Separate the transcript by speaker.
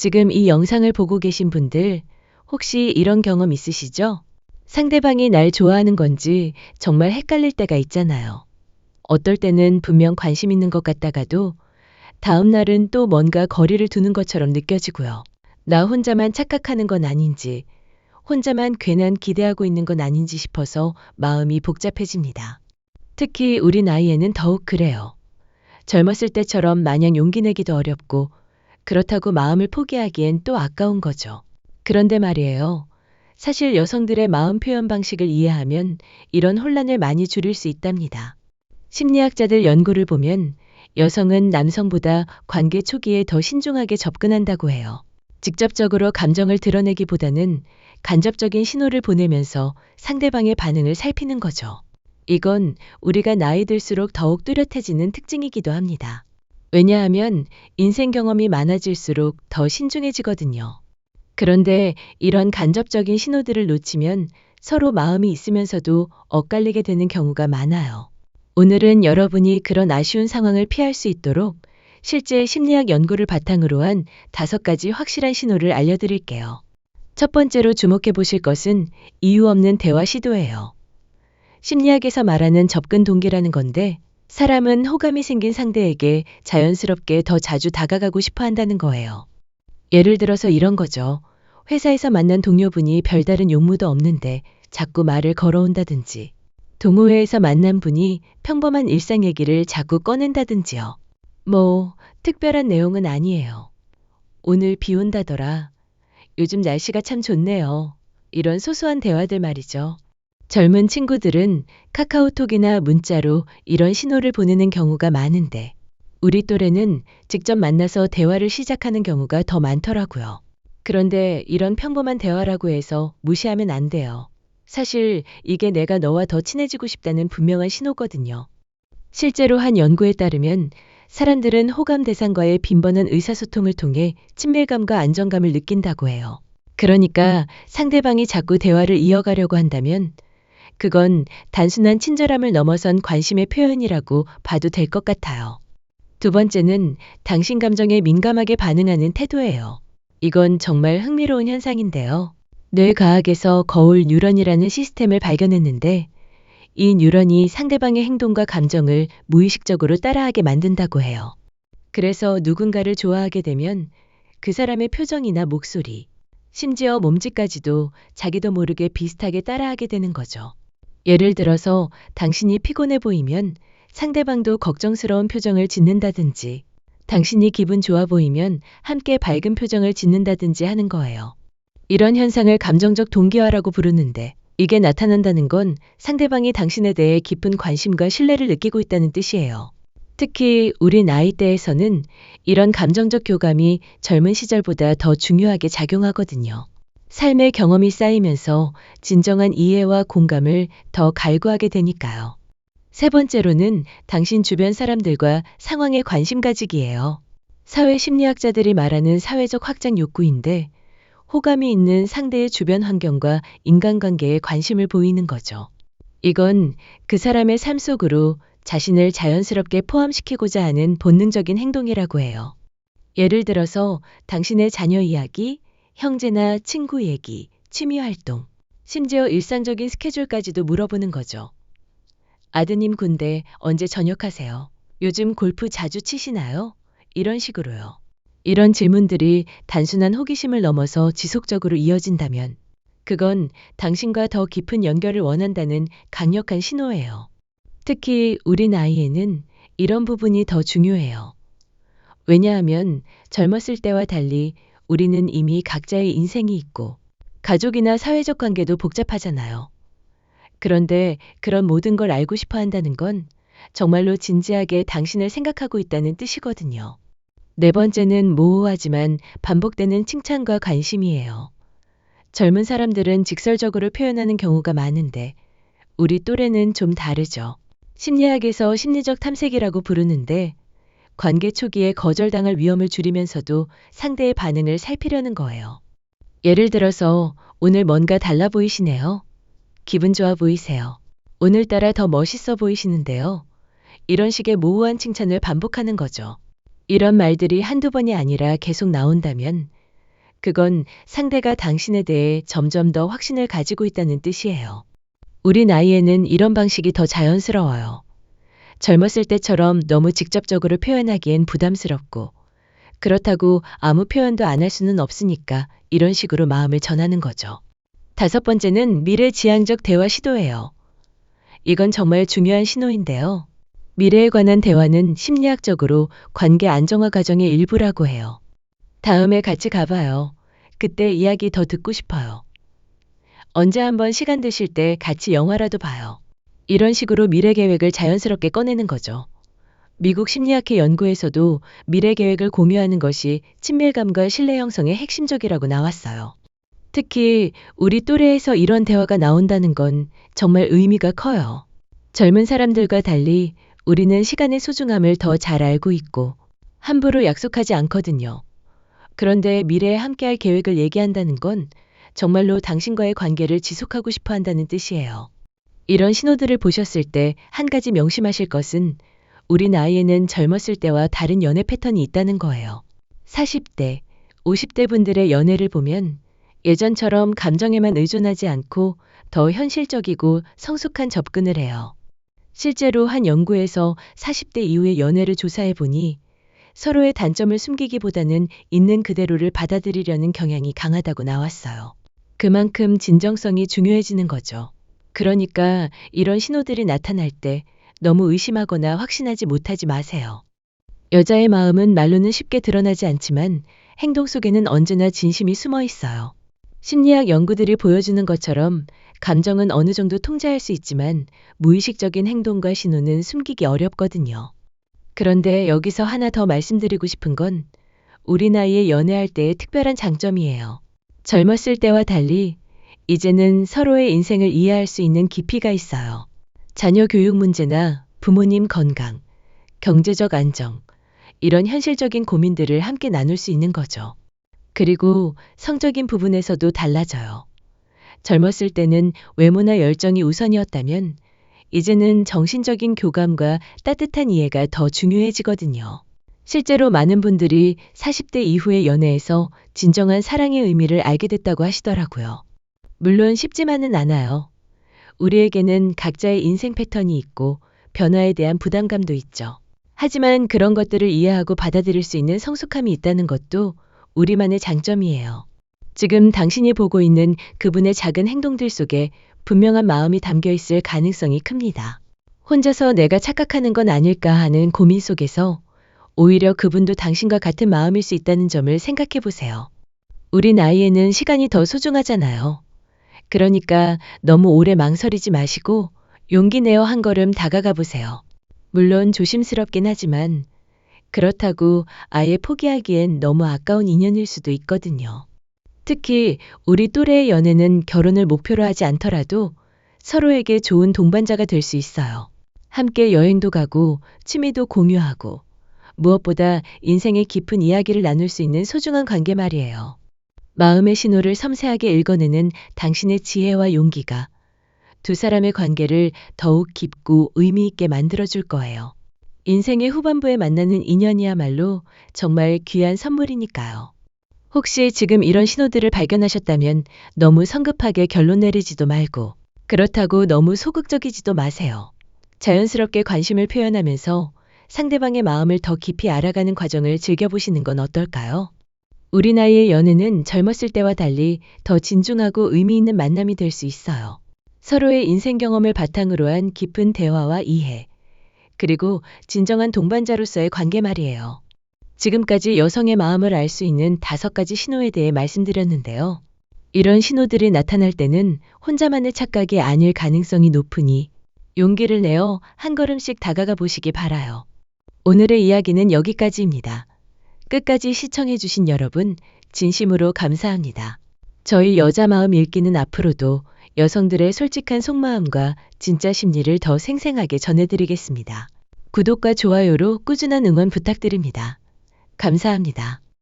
Speaker 1: 지금 이 영상을 보고 계신 분들 혹시 이런 경험 있으시죠? 상대방이 날 좋아하는 건지 정말 헷갈릴 때가 있잖아요. 어떨 때는 분명 관심 있는 것 같다가도 다음 날은 또 뭔가 거리를 두는 것처럼 느껴지고요. 나 혼자만 착각하는 건 아닌지, 혼자만 괜한 기대하고 있는 건 아닌지 싶어서 마음이 복잡해집니다. 특히 우리 나이에는 더욱 그래요. 젊었을 때처럼 마냥 용기 내기도 어렵고, 그렇다고 마음을 포기하기엔 또 아까운 거죠. 그런데 말이에요. 사실 여성들의 마음 표현 방식을 이해하면 이런 혼란을 많이 줄일 수 있답니다. 심리학자들 연구를 보면 여성은 남성보다 관계 초기에 더 신중하게 접근한다고 해요. 직접적으로 감정을 드러내기보다는 간접적인 신호를 보내면서 상대방의 반응을 살피는 거죠. 이건 우리가 나이 들수록 더욱 뚜렷해지는 특징이기도 합니다. 왜냐하면 인생 경험이 많아질수록 더 신중해지거든요. 그런데 이런 간접적인 신호들을 놓치면 서로 마음이 있으면서도 엇갈리게 되는 경우가 많아요. 오늘은 여러분이 그런 아쉬운 상황을 피할 수 있도록 실제 심리학 연구를 바탕으로 한 다섯 가지 확실한 신호를 알려드릴게요. 첫 번째로 주목해 보실 것은 이유 없는 대화 시도예요. 심리학에서 말하는 접근 동기라는 건데 사람은 호감이 생긴 상대에게 자연스럽게 더 자주 다가가고 싶어 한다는 거예요. 예를 들어서 이런 거죠. 회사에서 만난 동료분이 별다른 용무도 없는데 자꾸 말을 걸어온다든지, 동호회에서 만난 분이 평범한 일상 얘기를 자꾸 꺼낸다든지요. 뭐, 특별한 내용은 아니에요. 오늘 비 온다더라. 요즘 날씨가 참 좋네요. 이런 소소한 대화들 말이죠. 젊은 친구들은 카카오톡이나 문자로 이런 신호를 보내는 경우가 많은데, 우리 또래는 직접 만나서 대화를 시작하는 경우가 더 많더라고요. 그런데 이런 평범한 대화라고 해서 무시하면 안 돼요. 사실 이게 내가 너와 더 친해지고 싶다는 분명한 신호거든요. 실제로 한 연구에 따르면 사람들은 호감 대상과의 빈번한 의사소통을 통해 친밀감과 안정감을 느낀다고 해요. 그러니까 상대방이 자꾸 대화를 이어가려고 한다면 그건 단순한 친절함을 넘어선 관심의 표현이라고 봐도 될 것 같아요. 두 번째는 당신 감정에 민감하게 반응하는 태도예요. 이건 정말 흥미로운 현상인데요. 뇌과학에서 거울 뉴런이라는 시스템을 발견했는데 이 뉴런이 상대방의 행동과 감정을 무의식적으로 따라하게 만든다고 해요. 그래서 누군가를 좋아하게 되면 그 사람의 표정이나 목소리, 심지어 몸짓까지도 자기도 모르게 비슷하게 따라하게 되는 거죠. 예를 들어서 당신이 피곤해 보이면 상대방도 걱정스러운 표정을 짓는다든지, 당신이 기분 좋아 보이면 함께 밝은 표정을 짓는다든지 하는 거예요. 이런 현상을 감정적 동기화라고 부르는데 이게 나타난다는 건 상대방이 당신에 대해 깊은 관심과 신뢰를 느끼고 있다는 뜻이에요. 특히 우리 나이대에서는 이런 감정적 교감이 젊은 시절보다 더 중요하게 작용하거든요. 삶의 경험이 쌓이면서 진정한 이해와 공감을 더 갈구하게 되니까요. 세 번째로는 당신 주변 사람들과 상황에 관심 가지기예요. 사회 심리학자들이 말하는 사회적 확장 욕구인데 호감이 있는 상대의 주변 환경과 인간관계에 관심을 보이는 거죠. 이건 그 사람의 삶 속으로 자신을 자연스럽게 포함시키고자 하는 본능적인 행동이라고 해요. 예를 들어서 당신의 자녀 이야기, 형제나 친구 얘기, 취미 활동, 심지어 일상적인 스케줄까지도 물어보는 거죠. 아드님 군대 언제 전역하세요? 요즘 골프 자주 치시나요? 이런 식으로요. 이런 질문들이 단순한 호기심을 넘어서 지속적으로 이어진다면 그건 당신과 더 깊은 연결을 원한다는 강력한 신호예요. 특히 우리 나이에는 이런 부분이 더 중요해요. 왜냐하면 젊었을 때와 달리 우리는 이미 각자의 인생이 있고 가족이나 사회적 관계도 복잡하잖아요. 그런데 그런 모든 걸 알고 싶어 한다는 건 정말로 진지하게 당신을 생각하고 있다는 뜻이거든요. 네 번째는 모호하지만 반복되는 칭찬과 관심이에요. 젊은 사람들은 직설적으로 표현하는 경우가 많은데 우리 또래는 좀 다르죠. 심리학에서 심리적 탐색이라고 부르는데 관계 초기에 거절당할 위험을 줄이면서도 상대의 반응을 살피려는 거예요. 예를 들어서 오늘 뭔가 달라 보이시네요. 기분 좋아 보이세요. 오늘따라 더 멋있어 보이시는데요. 이런 식의 모호한 칭찬을 반복하는 거죠. 이런 말들이 한두 번이 아니라 계속 나온다면 그건 상대가 당신에 대해 점점 더 확신을 가지고 있다는 뜻이에요. 우리 나이에는 이런 방식이 더 자연스러워요. 젊었을 때처럼 너무 직접적으로 표현하기엔 부담스럽고, 그렇다고 아무 표현도 안 할 수는 없으니까 이런 식으로 마음을 전하는 거죠. 다섯 번째는 미래지향적 대화 시도예요. 이건 정말 중요한 신호인데요. 미래에 관한 대화는 심리학적으로 관계 안정화 과정의 일부라고 해요. 다음에 같이 가봐요. 그때 이야기 더 듣고 싶어요. 언제 한번 시간 되실 때 같이 영화라도 봐요. 이런 식으로 미래 계획을 자연스럽게 꺼내는 거죠. 미국 심리학회 연구에서도 미래 계획을 공유하는 것이 친밀감과 신뢰 형성에 핵심적이라고 나왔어요. 특히 우리 또래에서 이런 대화가 나온다는 건 정말 의미가 커요. 젊은 사람들과 달리 우리는 시간의 소중함을 더 잘 알고 있고 함부로 약속하지 않거든요. 그런데 미래에 함께할 계획을 얘기한다는 건 정말로 당신과의 관계를 지속하고 싶어 한다는 뜻이에요. 이런 신호들을 보셨을 때 한 가지 명심하실 것은 우리 나이에는 젊었을 때와 다른 연애 패턴이 있다는 거예요. 40대, 50대 분들의 연애를 보면 예전처럼 감정에만 의존하지 않고 더 현실적이고 성숙한 접근을 해요. 실제로 한 연구에서 40대 이후의 연애를 조사해 보니 서로의 단점을 숨기기보다는 있는 그대로를 받아들이려는 경향이 강하다고 나왔어요. 그만큼 진정성이 중요해지는 거죠. 그러니까 이런 신호들이 나타날 때 너무 의심하거나 확신하지 못하지 마세요. 여자의 마음은 말로는 쉽게 드러나지 않지만 행동 속에는 언제나 진심이 숨어 있어요. 심리학 연구들이 보여주는 것처럼 감정은 어느 정도 통제할 수 있지만 무의식적인 행동과 신호는 숨기기 어렵거든요. 그런데 여기서 하나 더 말씀드리고 싶은 건 우리 나이에 연애할 때의 특별한 장점이에요. 젊었을 때와 달리 이제는 서로의 인생을 이해할 수 있는 깊이가 있어요. 자녀 교육 문제나 부모님 건강, 경제적 안정, 이런 현실적인 고민들을 함께 나눌 수 있는 거죠. 그리고 성적인 부분에서도 달라져요. 젊었을 때는 외모나 열정이 우선이었다면 이제는 정신적인 교감과 따뜻한 이해가 더 중요해지거든요. 실제로 많은 분들이 40대 이후의 연애에서 진정한 사랑의 의미를 알게 됐다고 하시더라고요. 물론 쉽지만은 않아요. 우리에게는 각자의 인생 패턴이 있고 변화에 대한 부담감도 있죠. 하지만 그런 것들을 이해하고 받아들일 수 있는 성숙함이 있다는 것도 우리만의 장점이에요. 지금 당신이 보고 있는 그분의 작은 행동들 속에 분명한 마음이 담겨 있을 가능성이 큽니다. 혼자서 내가 착각하는 건 아닐까 하는 고민 속에서 오히려 그분도 당신과 같은 마음일 수 있다는 점을 생각해 보세요. 우리 나이에는 시간이 더 소중하잖아요. 그러니까 너무 오래 망설이지 마시고 용기 내어 한 걸음 다가가 보세요. 물론 조심스럽긴 하지만 그렇다고 아예 포기하기엔 너무 아까운 인연일 수도 있거든요. 특히 우리 또래의 연애는 결혼을 목표로 하지 않더라도 서로에게 좋은 동반자가 될 수 있어요. 함께 여행도 가고 취미도 공유하고 무엇보다 인생의 깊은 이야기를 나눌 수 있는 소중한 관계 말이에요. 마음의 신호를 섬세하게 읽어내는 당신의 지혜와 용기가 두 사람의 관계를 더욱 깊고 의미 있게 만들어 줄 거예요. 인생의 후반부에 만나는 인연이야말로 정말 귀한 선물이니까요. 혹시 지금 이런 신호들을 발견하셨다면 너무 성급하게 결론 내리지도 말고 그렇다고 너무 소극적이지도 마세요. 자연스럽게 관심을 표현하면서 상대방의 마음을 더 깊이 알아가는 과정을 즐겨보시는 건 어떨까요? 우리 나이의 연애는 젊었을 때와 달리 더 진중하고 의미 있는 만남이 될 수 있어요. 서로의 인생 경험을 바탕으로 한 깊은 대화와 이해, 그리고 진정한 동반자로서의 관계 말이에요. 지금까지 여성의 마음을 알 수 있는 다섯 가지 신호에 대해 말씀드렸는데요. 이런 신호들이 나타날 때는 혼자만의 착각이 아닐 가능성이 높으니 용기를 내어 한 걸음씩 다가가 보시기 바라요. 오늘의 이야기는 여기까지입니다. 끝까지 시청해주신 여러분, 진심으로 감사합니다. 저희 여자 마음 읽기는 앞으로도 여성들의 솔직한 속마음과 진짜 심리를 더 생생하게 전해드리겠습니다. 구독과 좋아요로 꾸준한 응원 부탁드립니다. 감사합니다.